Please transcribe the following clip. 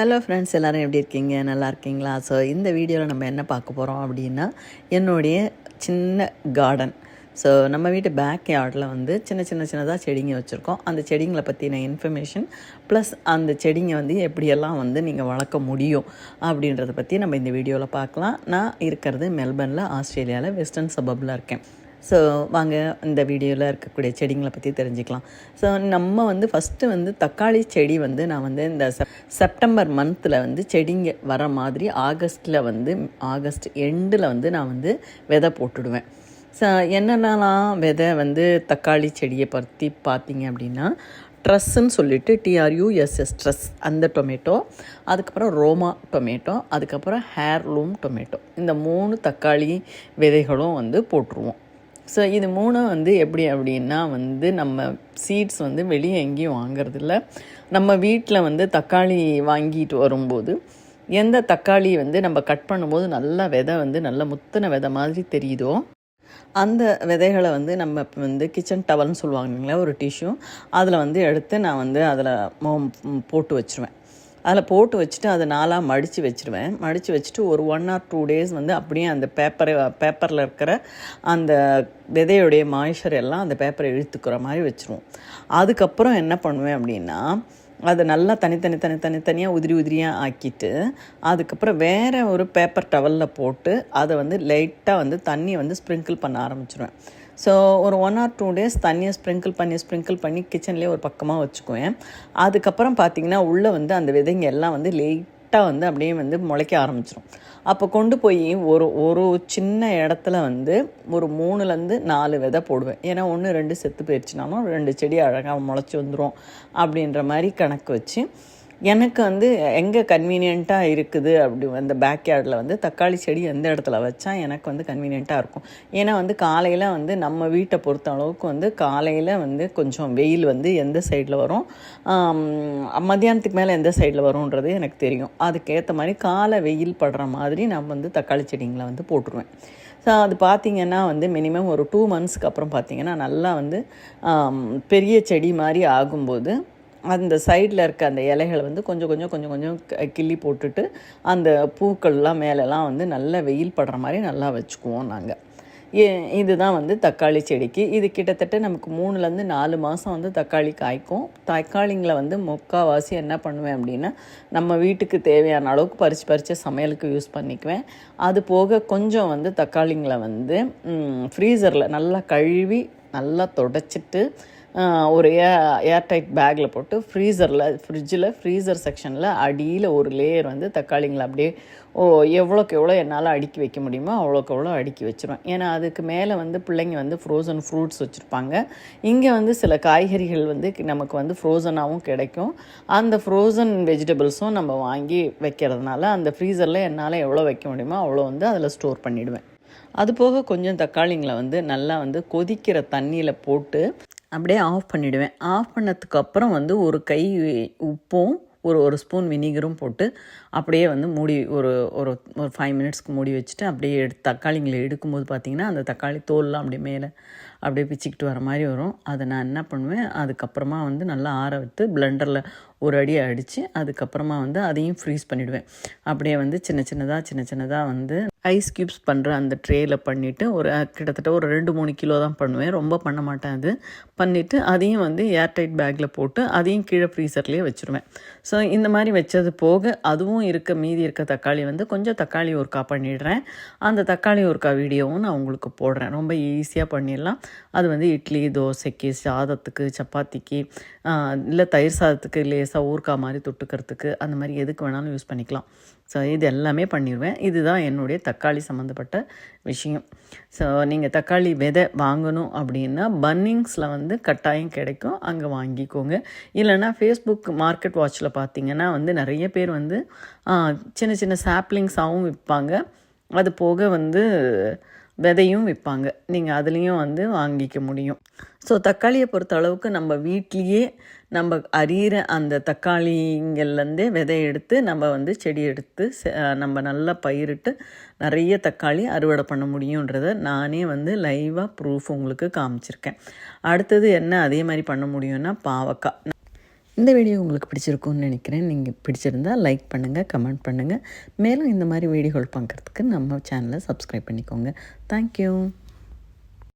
Hello friends எல்லோரும் எப்படி இருக்கீங்க? நல்லா இருக்கீங்களா? ஸோ இந்த வீடியோவில் நம்ம என்ன பார்க்க போகிறோம் அப்படின்னா என்னுடைய சின்ன கார்டன் ஸோ நம்ம வீட்டு பேக் யார்டில் வந்து சின்ன சின்ன சின்னதாக செடிங்க வச்சுருக்கோம். அந்த செடிங்களை பற்றின இன்ஃபர்மேஷன் ப்ளஸ் அந்த செடிங்க வந்து எப்படியெல்லாம் வந்து நீங்கள் வளர்க்க முடியும் அப்படின்றத பற்றி நம்ம இந்த வீடியோவில் பார்க்கலாம். நான் இருக்கிறது மெல்பர்னில் ஆஸ்திரேலியாவில் வெஸ்டர்ன் சபப்பில் இருக்கேன். ஸோ வாங்க இந்த வீடியோவில் இருக்கக்கூடிய செடிங்களை பற்றி தெரிஞ்சுக்கலாம். ஸோ நம்ம வந்து ஃபஸ்ட்டு வந்து தக்காளி செடி வந்து நான் வந்து இந்த செப்டம்பர் மந்தில் வந்து செடிங்க வர மாதிரி ஆகஸ்ட்டில் வந்து ஆகஸ்ட் எண்டில் வந்து நான் வந்து விதை போட்டுடுவேன். ஸோ என்னென்னலாம் விதை வந்து தக்காளி செடியை பற்றி பார்த்தீங்க அப்படின்னா ட்ரெஸ்ஸுன்னு சொல்லிட்டு டிஆர்யூஎஸ்எஸ் ட்ரெஸ் அந்த டொமேட்டோ அதுக்கப்புறம் ரோமா டொமேட்டோ அதுக்கப்புறம் ஹேர்லூம் டொமேட்டோ இந்த மூணு தக்காளி விதைகளும் வந்து போட்டுருவோம். ஸோ இது மூணும் வந்து எப்படி அப்படின்னா வந்து நம்ம சீட்ஸ் வந்து வெளியே எங்கேயும் வாங்குறதில்ல. நம்ம வீட்டில் வந்து தக்காளி வாங்கிட்டு வரும்போது எந்த தக்காளி வந்து நம்ம கட் பண்ணும்போது நல்லா விதை வந்து நல்ல முத்தின விதை மாதிரி தெரியுதோ அந்த விதைகளை வந்து நம்ம இப்போ வந்து கிச்சன் டவல்னு சொல்லுவாங்க இல்லைங்களா ஒரு டிஷ்யூ அதில் வந்து எடுத்து நான் வந்து அதில் போட்டு வச்சுருவேன். அதில் போட்டு வச்சுட்டு அதை நாளாக மடித்து வச்சுருவேன். மடித்து வச்சுட்டு ஒரு ஒன் ஆர் டூ டேஸ் வந்து அப்படியே அந்த பேப்பரை பேப்பரில் இருக்கிற அந்த விதையுடைய மாய்ச்சர் எல்லாம் அந்த பேப்பரை இழுத்துக்கிற மாதிரி வச்சுருவோம். அதுக்கப்புறம் என்ன பண்ணுவேன் அப்படின்னா அதை நல்லா தனித்தனி தனி தனித்தனியாக உதிரி உதிரியாக ஆக்கிட்டு அதுக்கப்புறம் வேறு ஒரு பேப்பர் டவலில் போட்டு அதை வந்து லைட்டாக வந்து தண்ணியை வந்து ஸ்ப்ரிங்கிள் பண்ண ஆரம்பிச்சிருவேன். ஸோ ஒரு ஒன் ஆர் டூ டேஸ் தண்ணியை ஸ்ப்ரிங்கிள் பண்ணி ஸ்ப்ரிங்கிள் பண்ணி கிச்சன்லேயே ஒரு பக்கமாக வச்சுக்குவேன். அதுக்கப்புறம் பார்த்திங்கன்னா உள்ளே வந்து அந்த விதைங்க எல்லாம் வந்து கரெக்டாக வந்து அப்படியே வந்து முளைக்க ஆரம்பிச்சிடும் அப்போ கொண்டு போய் ஒரு ஒரு சின்ன இடத்துல வந்து ஒரு மூணுலேருந்து நாலு விதை போடுவேன். ஏன்னா ஒன்று ரெண்டு செத்து போயிடுச்சுனாலும் ரெண்டு செடி அழகாக முளைச்சி வந்துடும் அப்படின்ற மாதிரி கணக்கு வச்சு எனக்கு வந்து எங்கே கன்வீனியண்ட்டாக இருக்குது அப்படி அந்த பேக்யார்டில் வந்து தக்காளி செடி எந்த இடத்துல வச்சா எனக்கு வந்து கன்வீனியண்ட்டாக இருக்கும். ஏன்னா வந்து காலையில் வந்து நம்ம வீட்டை பொறுத்த அளவுக்கு வந்து காலையில் வந்து கொஞ்சம் வெயில் வந்து எந்த சைடில் வரும்? மத்தியானத்துக்கு மேலே எந்த சைடில் வரும்ன்றது எனக்கு தெரியும். அதுக்கேற்ற மாதிரி காலை வெயில் படுற மாதிரி நான் வந்து தக்காளி செடிங்களை வந்து போட்டுருவேன். ஸோ அது பார்த்திங்கன்னா வந்து மினிமம் ஒரு டூ மந்த்ஸ்க்கு அப்புறம் பார்த்திங்கன்னா நல்லா வந்து பெரிய செடி மாதிரி ஆகும்போது அந்த சைடில் இருக்க அந்த இலைகளை வந்து கொஞ்சம் கொஞ்சம் கொஞ்சம் கொஞ்சம் கிள்ளி போட்டுட்டு அந்த பூக்கள்லாம் மேலெலாம் வந்து நல்லா வெயில் படுற மாதிரி நல்லா வச்சுக்குவோம் நாங்கள் இதுதான் வந்து தக்காளி செடிக்கு. இது கிட்டத்தட்ட நமக்கு மூணுலேருந்து நாலு மாதம் வந்து தக்காளி காய்க்கும். தக்காளிங்களை வந்து முக்கால்வாசி என்ன பண்ணுவேன் அப்படின்னா நம்ம வீட்டுக்கு தேவையான அளவுக்கு பறித்து பறித்து சமையலுக்கு யூஸ் பண்ணிக்குவேன். அது போக கொஞ்சம் வந்து தக்காளிங்களை வந்து ஃப்ரீசரில் நல்லா கழுவி நல்லா தொடச்சிட்டு ஒரு ஏ ஏர்டைட் பேக்கில் போட்டு ஃப்ரீசரில் ஃப்ரிட்ஜில் ஃப்ரீசர் செக்ஷனில் அடியில் ஒரு லேயர் வந்து தக்காளிங்களை அப்படியே ஓ எவ்வளோக்கு எவ்வளோ என்னால் அடுக்கி வைக்க முடியுமோ அவ்வளோக்கு எவ்வளோ அடுக்கி வச்சுருவேன். ஏன்னா அதுக்கு மேலே வந்து பிள்ளைங்க வந்து ஃப்ரோசன் ஃப்ரூட்ஸ் வச்சுருப்பாங்க. இங்கே வந்து சில காய்கறிகள் வந்து நமக்கு வந்து ஃப்ரோசனாகவும் கிடைக்கும். அந்த ஃப்ரோசன் வெஜிடபிள்ஸும் நம்ம வாங்கி வைக்கிறதுனால அந்த ஃப்ரீசரில் என்னால் எவ்வளோ வைக்க முடியுமோ அவ்வளோ வந்து அதில் ஸ்டோர் பண்ணிவிடுவேன் அது போக கொஞ்சம் தக்காளிங்களை வந்து நல்லா வந்து கொதிக்கிற தண்ணியில் போட்டு அப்படியே ஆஃப் பண்ணிவிடுவேன் ஆஃப் பண்ணதுக்கப்புறம் வந்து ஒரு கை உப்பும் ஒரு ஒரு ஸ்பூன் வினிகரும் போட்டு அப்படியே வந்து மூடி ஒரு ஒரு ஒரு ஃபைவ் மினிட்ஸ்க்கு மூடி வச்சுட்டு அப்படியே எடுத்து தக்காளிங்களை எடுக்கும்போது பார்த்திங்கன்னா அந்த தக்காளி தோல்லாம் அப்படியே மேலே அப்படியே பிச்சுக்கிட்டு வர மாதிரி வரும். அதை நான் என்ன பண்ணுவேன் அதுக்கப்புறமா வந்து நல்லா ஆற விட்டு பிளெண்டரில் ஒரு அடி அடித்து அதுக்கப்புறமா வந்து அதையும் ஃப்ரீஸ் பண்ணிவிடுவேன் அப்படியே வந்து சின்ன சின்னதாக சின்ன சின்னதாக வந்து ஐஸ் க்யூப்ஸ் பண்ணுற அந்த ட்ரேயில் பண்ணிவிட்டு ஒரு கிட்டத்தட்ட ஒரு ரெண்டு மூணு கிலோ தான் பண்ணுவேன். ரொம்ப பண்ண மாட்டேன் அது. பண்ணிவிட்டு அதையும் வந்து ஏர்டைட் பேக்கில் போட்டு அதையும் கீழே ஃப்ரீசர்லேயே வச்சுருவேன். ஸோ இந்த மாதிரி வச்சது போக அதுவும் இருக்க மீதி இருக்க தக்காளி வந்து கொஞ்சம் தக்காளி ஒருக்கா பண்ணிடுறேன். அந்த தக்காளி ஒருக்கா வீடியோவும் நான் உங்களுக்கு போடுறேன். ரொம்ப ஈஸியாக பண்ணிடலாம். அது வந்து இட்லி தோசைக்கு சாதத்துக்கு சப்பாத்திக்கு இல்லை தயிர் சாதத்துக்கு லேசாக ஊறுக்காய் மாதிரி தொட்டுக்கிறதுக்கு அந்த மாதிரி எதுக்கு வேணாலும் யூஸ் பண்ணிக்கலாம். ஸோ இது எல்லாமே பண்ணிடுவேன் இதுதான் என்னுடைய தக்காளி சம்மந்தப்பட்ட விஷயம். ஸோ நீங்கள் தக்காளி விதை வாங்கணும் அப்படின்னா பன்னிங்ஸில் வந்து கட்டாயம் கிடைக்கும். அங்கே வாங்கிக்கோங்க. இல்லைனா ஃபேஸ்புக் மார்க்கெட் வாட்சில் பார்த்தீங்கன்னா வந்து நிறைய பேர் வந்து சின்ன சின்ன சாப்ளிங்ஸாகவும் விற்பாங்க அது போக வந்து விதையும் விற்பாங்க. நீங்கள் அதுலேயும் வந்து வாங்கிக்க முடியும். ஸோ தக்காளியை பொறுத்த அளவுக்கு நம்ம வீட்லேயே நம்ம அறிகிற அந்த தக்காளிங்கள்லேருந்தே விதை எடுத்து நம்ம வந்து செடி எடுத்து நம்ம நல்லா பயிரிட்டு நிறைய தக்காளி அறுவடை பண்ண முடியுன்றத நானே வந்து லைவாக ப்ரூஃப் உங்களுக்கு காமிச்சிருக்கேன். அடுத்தது என்ன அதே மாதிரி பண்ண முடியும்னா பாவக்காய். இந்த வீடியோ உங்களுக்கு பிடிச்சிருக்கும்னு நினைக்கிறேன். நீங்கள் பிடிச்சிருந்தால் லைக் பண்ணுங்கள் கமெண்ட் பண்ணுங்கள் மேலும் இந்த மாதிரி வீடியோகள் பார்க்குறதுக்கு நம்ம சேனலை சப்ஸ்கிரைப் பண்ணிக்கோங்க. தேங்க்யூ